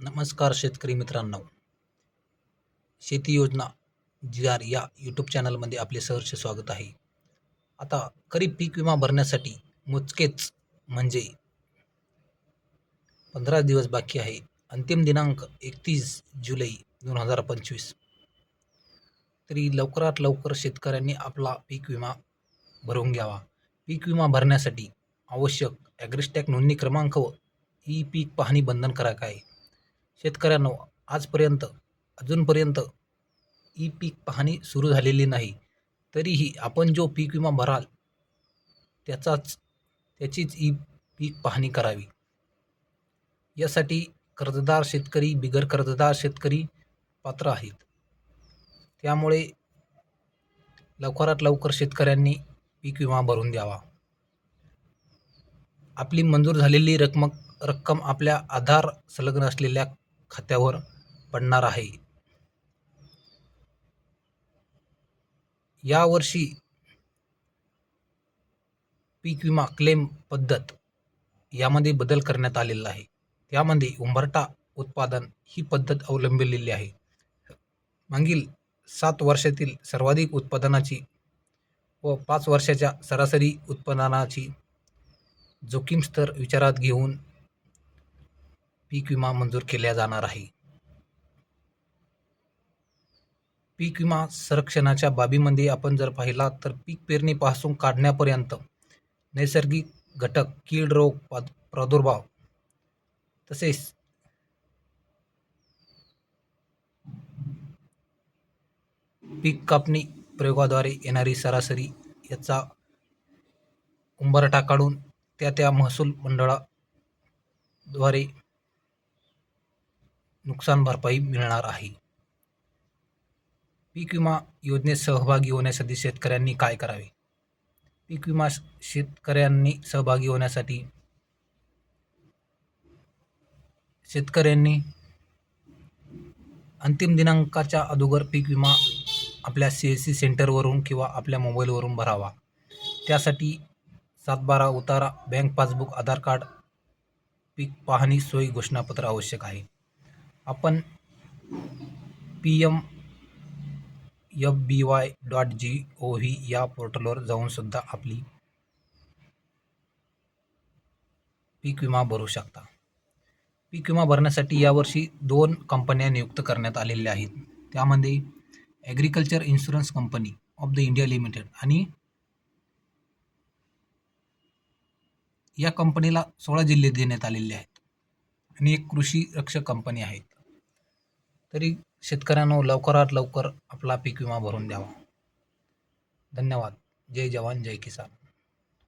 नमस्कार शेतकरी मित्रांनो. शेती योजना जी आर या यूट्यूब चॅनलमध्ये आपले सहर्ष स्वागत आहे. आता खरीप पीक विमा भरण्यासाठी मोजकेच म्हणजे पंधरा दिवस बाकी आहे. अंतिम दिनांक एकतीस जुलै दोन हजार पंचवीस. तरी लवकरात लवकर शेतकऱ्यांनी आपला पीक विमा भरून घ्यावा. पीक विमा भरण्यासाठी आवश्यक ॲग्रिस्टॅक नोंदणी क्रमांक व ई पीक पाहणी बंधनकारक आहे. शेतकऱ्यांनो आजपर्यंत अजूनपर्यंत ई पीक पाहणी सुरू झालेली नाही. तरीही आपण जो पीक विमा भराल त्याचाच त्याचीच ई पीक पाहणी करावी. यासाठी कर्जदार शेतकरी बिगर कर्जदार शेतकरी पात्र आहेत. त्यामुळे लवकरात लवकर शेतकऱ्यांनी पीक विमा भरून द्यावा. आपली मंजूर झालेली रकम रक्कम आपल्या आधार संलग्न असलेल्या खात्यावर पडणार आहे. यावर्षी पीक विमा क्लेम पद्धत यामध्ये बदल करण्यात आलेला आहे. त्यामध्ये उंबरटा उत्पादन ही पद्धत अवलंबिलेली आहे. मागील सात वर्षातील सर्वाधिक उत्पादनाची व पाच वर्षाच्या सरासरी उत्पादनाची जोखीम स्तर विचारात घेऊन पीक विमा मंजूर केला जाणार आहे. पीक विमा संरक्षणाच्या बाबीमध्ये आपण जर पाहिला तर पीक पेरणीपासून काढण्यापर्यंत नैसर्गिक घटक कीड रोग पाद- प्रादुर्भाव तसेच पीक कापणी प्रयोगाद्वारे येणारी सरासरी याचा उंबरठा काढून त्या त्या महसूल मंडळाद्वारे नुकसान भरपाई मिळणार आहे. पीक विमा योजनेत सहभागी होण्यासाठी शेतकऱ्यांनी काय करावे? पीक विमा शेतकऱ्यांनी सहभागी होण्यासाठी शेतकऱ्यांनी अंतिम दिनांकाच्या अगोदर पीक विमा आपल्या सी एस सी सेंटरवरून किंवा आपल्या मोबाईलवरून भरावा. त्यासाठी सातबारा उतारा बँक पासबुक आधार कार्ड पीक पाहणी सोयी घोषणापत्र आवश्यक आहे. आपण P M F B Y dot G O V या पोर्टलवर जाऊनसुद्धा आपली पीक विमा भरू शकता. पीक विमा भरण्यासाठी यावर्षी दोन कंपन्या नियुक्त करण्यात आलेल्या आहेत. त्यामध्ये agriculture insurance company of the India limited आणि या कंपनीला सोळा जिल्हे देण्यात आलेले आहेत. आणि एक कृषी रक्षक कंपनी आहेत. तरी शेतकऱ्यांनो लवकरात लवकर आपला पीक विमा भरून द्यावा. धन्यवाद. जय जवान जय किसान.